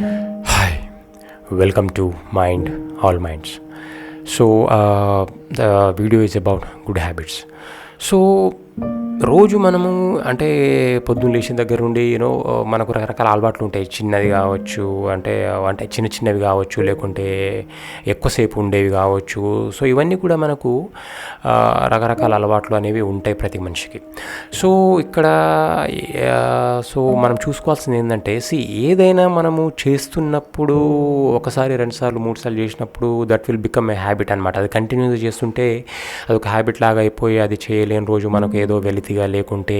Hi, welcome to Mind All Minds. So, uh, the video is about good habits. So, రోజు మనము అంటే పొద్దున్న లేచిన దగ్గర నుండి యూనో uh, మనకు రకరకాల అలవాట్లు ఉంటాయి. చిన్నది కావచ్చు అంటే uh, అంటే చిన్న చిన్నవి కావచ్చు లేకుంటే ఎక్కువసేపు ఉండేవి కావచ్చు. సో ఇవన్నీ కూడా మనకు uh, రకరకాల అలవాట్లు అనేవి ఉంటాయి ప్రతి మనిషికి. సో ఇక్కడ సో మనం చూసుకోవాల్సింది ఏంటంటే సి ఏదైనా మనము చేస్తున్నప్పుడు ఒకసారి రెండుసార్లు మూడు సార్లు చేసినప్పుడు that will become a habit అనమాట అది కంటిన్యూగా చేస్తుంటే అది ఒక హ్యాబిట్ లాగా అయిపోయి అది చేయలేని రోజు మనకు ఏదో వెలితిగా లేకుంటే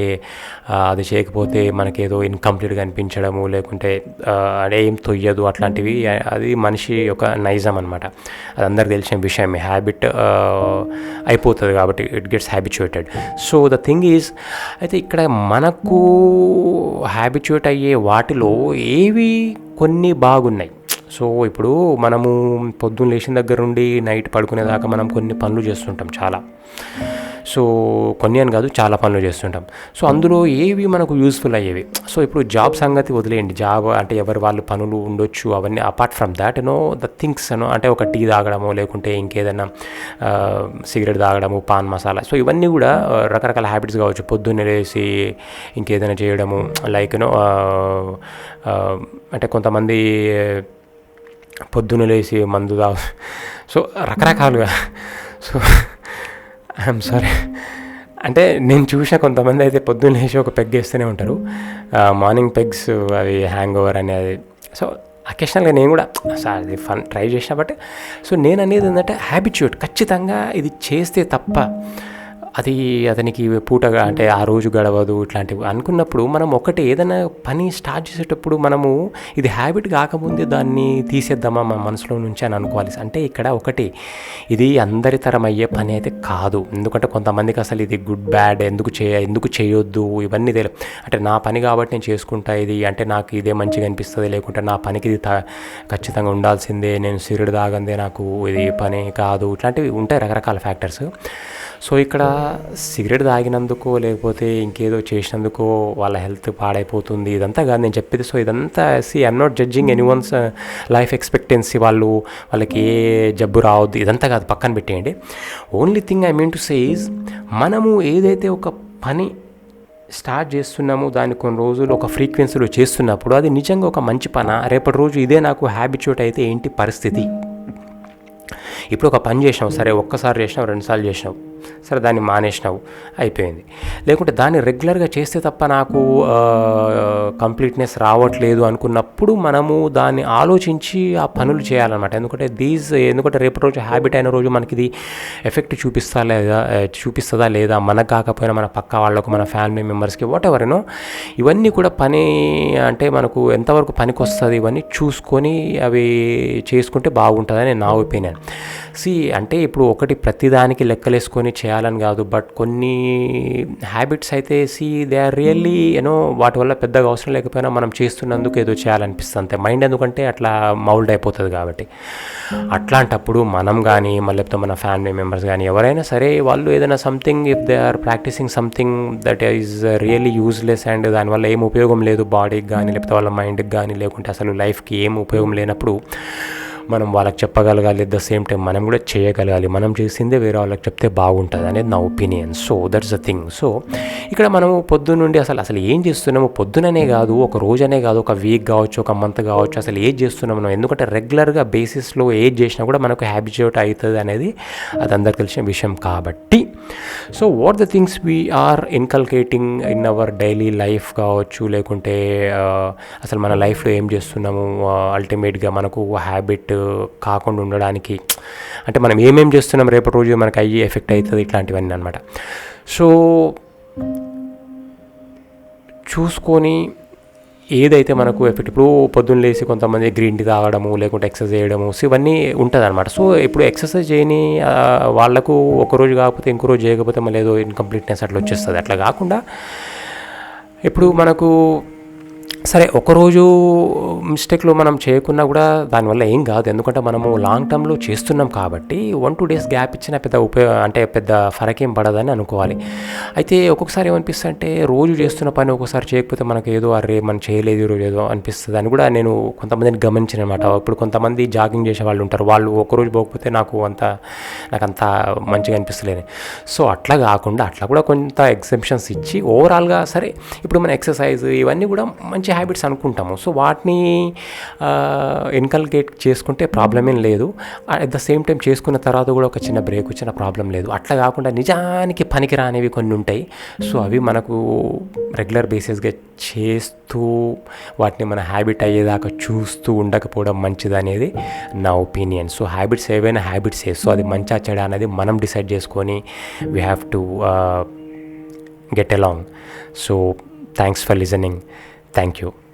అది చేయకపోతే మనకేదో ఇన్కంప్లీట్గా అనిపించడము లేకుంటే ఏం తొయ్యదు అట్లాంటివి. అది మనిషి యొక్క నైజం అనమాట అది అందరికి తెలిసిన విషయమే హ్యాబిట్ అయిపోతుంది కాబట్టి it gets habituated so the thing is అయితే ఇక్కడ మనకు హ్యాబిచుయేట్ అయ్యే వాటిలో ఏవి కొన్ని బాగున్నాయి. సో ఇప్పుడు మనము పొద్దున్న లేచిన దగ్గర నుండి నైట్ పడుకునేదాకా మనం కొన్ని పనులు చేస్తుంటాం చాలా. సో కొన్ని అని కాదు చాలా పనులు చేస్తుంటాం. సో అందులో ఏవి మనకు యూస్ఫుల్ అయ్యేవి? సో ఇప్పుడు జాబ్ సంగతి వదిలేయండి. జాబ్ అంటే ఎవరి వాళ్ళు పనులు ఉండొచ్చు అవన్నీ. Apart from that no the things అనో అంటే ఒక టీ తాగడము లేకుంటే ఇంకేదైనా సిగరెట్ తాగడము పాన్ మసాలా. సో ఇవన్నీ కూడా రకరకాల హ్యాబిట్స్ కావచ్చు. పొద్దున్నే లేసి ఇంకేదైనా చేయడము లైక్ నో అంటే కొంతమంది పొద్దున్న లేచి మందు తాగు సో రకరకాలుగా. సో ఐఎమ్ సారీ అంటే నేను చూసిన కొంతమంది అయితే పొద్దున్న లేచి ఒక పెగ్ వేస్తూనే ఉంటారు. మార్నింగ్ పెగ్స్ అవి హ్యాంగ్ ఓవర్ అనేది సో అకేషనల్గా నేను కూడా సార్ అది ఫన్ ట్రై చేసిన బట్ సో నేను అనేది ఏంటంటే హ్యాబిట్యూట్ ఖచ్చితంగా ఇది చేస్తే తప్ప అది అతనికి పూటగా అంటే ఆ రోజు గడవదు ఇట్లాంటివి అనుకున్నప్పుడు మనం ఒకటి ఏదైనా పని స్టార్ట్ చేసేటప్పుడు మనము ఇది హ్యాబిట్ కాకముందే దాన్ని తీసేద్దామా మన మనసులో నుంచి అని అనుకోవాలి. అంటే ఇక్కడ ఒకటి ఇది అందరి తరం అయ్యే పని అయితే కాదు. ఎందుకంటే కొంతమందికి అసలు ఇది గుడ్ బ్యాడ్ ఎందుకు చేయ ఎందుకు చేయొద్దు ఇవన్నీ తెలియదు. అంటే నా పని కాబట్టి నేను చేసుకుంటా ఇది అంటే నాకు ఇదే మంచిగా అనిపిస్తుంది లేకుంటే నా పనికి ఇది ఖచ్చితంగా ఉండాల్సిందే నేను సిరుడు తాగందే నాకు ఇది పని కాదు ఇట్లాంటివి ఉంటాయి రకరకాల ఫ్యాక్టర్స్ సో ఇక్కడ సిగరెట్ తాగినందుకో లేకపోతే ఇంకేదో చేసినందుకో వాళ్ళ హెల్త్ పాడైపోతుంది. ఇదంతా కాదు నేను చెప్పేది. సో ఇదంతా see I'm not judging any one's life expectancy వాళ్ళు వాళ్ళకి ఏ జబ్బు రావద్దు. ఇదంతా కాదు పక్కన పెట్టేయండి. Only thing I mean to say is మనము ఏదైతే ఒక పని స్టార్ట్ చేస్తున్నాము దాన్ని కొన్ని రోజులు ఒక ఫ్రీక్వెన్సీలో చేస్తున్నప్పుడు అది నిజంగా ఒక మంచి పన? రేపటి రోజు ఇదే నాకు హ్యాబిచ్యూట్ అయితే ఏంటి పరిస్థితి? ఇప్పుడు ఒక పని చేసినావు సరే ఒక్కసారి చేసినావు రెండుసార్లు చేసినావు. సరే దాన్ని మానేసినావు. అయిపోయింది. లేకుంటే దాన్ని రెగ్యులర్గా చేస్తే తప్ప నాకు కంప్లీట్నెస్ రావట్లేదు అనుకున్నప్పుడు మనము దాన్ని ఆలోచించి ఆ పనులు చేయాలన్నమాట. ఎందుకంటే దీస్ ఎందుకంటే రేపటి రోజు హ్యాబిట్ అయిన రోజు మనకి ఇది ఎఫెక్ట్ చూపిస్తా లేదా చూపిస్తుందా లేదా మనకు కాకపోయినా మన పక్క వాళ్ళకు మన ఫ్యామిలీ మెంబర్స్కి వాట్ ఎవర్ ఇవన్నీ కూడా పని అంటే మనకు ఎంతవరకు పనికి వస్తుంది ఇవన్నీ చూసుకొని అవి చేసుకుంటే బాగుంటుందని నా ఒపీనియన్. సి అంటే ఇప్పుడు ఒకటి ప్రతిదానికి లెక్కలేసుకొని చేయాలని కాదు. బట్ కొన్ని హ్యాబిట్స్ అయితే see they are really you know వాటి వల్ల పెద్దగా అవసరం లేకపోయినా మనం చేస్తున్నందుకు ఏదో చేయాలనిపిస్తుంది అంతే. మైండ్ ఎందుకంటే అట్లా మౌల్డ్ అయిపోతుంది కాబట్టి. అట్లాంటప్పుడు మనం కానీ మళ్ళీ లేకపోతే మన ఫ్యామిలీ మెంబర్స్ కానీ ఎవరైనా సరే వాళ్ళు ఏదైనా something if they are practising something that is really useless and దానివల్ల ఏం ఉపయోగం లేదు బాడీకి కానీ లేకపోతే వాళ్ళ మైండ్కి కానీ లేకుంటే అసలు లైఫ్కి ఏం ఉపయోగం లేనప్పుడు మనం వాళ్ళకి చెప్పగలగాలి ఎట్ ద సేమ్ టైం మనం కూడా చేయగలగాలి. మనం చేసిందే వేరే వాళ్ళకి చెప్తే బాగుంటుంది అనేది నా opinion so that's the thing so ఇక్కడ మనము పొద్దున్న నుండి అసలు అసలు ఏం చేస్తున్నాము? పొద్దుననే కాదు ఒక రోజనే కాదు ఒక వీక్ కావచ్చు ఒక మంత్ కావచ్చు అసలు ఏది చేస్తున్నాము మనం? ఎందుకంటే రెగ్యులర్గా బేసిస్లో ఏది చేసినా కూడా మనకు హ్యాబిచుయేట్ అవుతుంది అనేది అది అందరికి తెలిసిన విషయం కాబట్టి. So what the things we are inculcating in our daily life కావచ్చు లేకుంటే uh, అసలు మన లైఫ్లో ఏం చేస్తున్నాము? Uh, అల్టిమేట్గా మనకు హ్యాబిట్ కాకుండా ఉండడానికి అంటే మనం ఏమేం చేస్తున్నాం రేపటి రోజు మనకు అయ్యి ఎఫెక్ట్ అవుతుంది ఇట్లాంటివన్నీ అనమాట సో చూసుకొని ఏదైతే మనకు ఎఫెక్ట్ ఇప్పుడు పొద్దున్న లేసి కొంతమంది గ్రీన్ టీ తాగడము లేకుంటే ఎక్సర్సైజ్ చేయడము ఇవన్నీ ఉంటుంది అనమాట సో ఇప్పుడు ఎక్సర్సైజ్ చేయని వాళ్ళకు ఒక రోజు కాకపోతే ఇంకో రోజు చేయకపోతే మళ్ళీ ఏదో ఇన్కంప్లీట్నెస్ అట్లా వచ్చేస్తుంది. అట్లా కాకుండా ఇప్పుడు మనకు సరే ఒకరోజు మిస్టేక్లో మనం చేయకున్నా కూడా దానివల్ల ఏం కాదు. ఎందుకంటే మనము లాంగ్ టర్మ్లో చేస్తున్నాం కాబట్టి వన్ టూ డేస్ గ్యాప్ ఇచ్చిన పెద్ద ఉపయోగ అంటే పెద్ద ఫరక్ ఏం పడదని అనుకోవాలి. అయితే ఒక్కొక్కసారి ఏమనిపిస్తుంది అంటే రోజు చేస్తున్న పని ఒక్కొక్కసారి చేయకపోతే మనకు ఏదో అరే మనం చేయలేదు ఈరోజు ఏదో అనిపిస్తుంది అని కూడా నేను కొంతమందిని గమనించిన అనమాట ఇప్పుడు కొంతమంది జాగింగ్ చేసే వాళ్ళు ఉంటారు. వాళ్ళు ఒకరోజు పోకపోతే నాకు అంత నాకు అంత మంచిగా అనిపిస్తలేదు. సో అట్లా కాకుండా అట్లా కూడా కొంత ఎగ్జిబిషన్స్ ఇచ్చి ఓవరాల్గా సరే ఇప్పుడు మన ఎక్సర్సైజ్ ఇవన్నీ కూడా మంచి హ్యాబిట్స్ అనుకుంటాము. సో వాటిని ఇన్కల్కేట్ చేసుకుంటే ప్రాబ్లం ఏం లేదు. అట్ ద సేమ్ టైం చేసుకున్న తర్వాత కూడా ఒక చిన్న బ్రేక్ వచ్చిన ప్రాబ్లం లేదు. అట్లా కాకుండా నిజానికి పనికిరానివి కొన్ని ఉంటాయి. సో అవి మనకు రెగ్యులర్ బేసిస్గా చేస్తూ వాటిని మన హ్యాబిట్ అయ్యేదాకా చూస్తూ ఉండకపోవడం మంచిది అనేది నా ఒపీనియన్ సో హ్యాబిట్స్ ఏవైనా హ్యాబిట్స్ సో అది మంచిగా చెడ అనేది మనం డిసైడ్ చేసుకొని we have to get along so thanks for listening Thank you.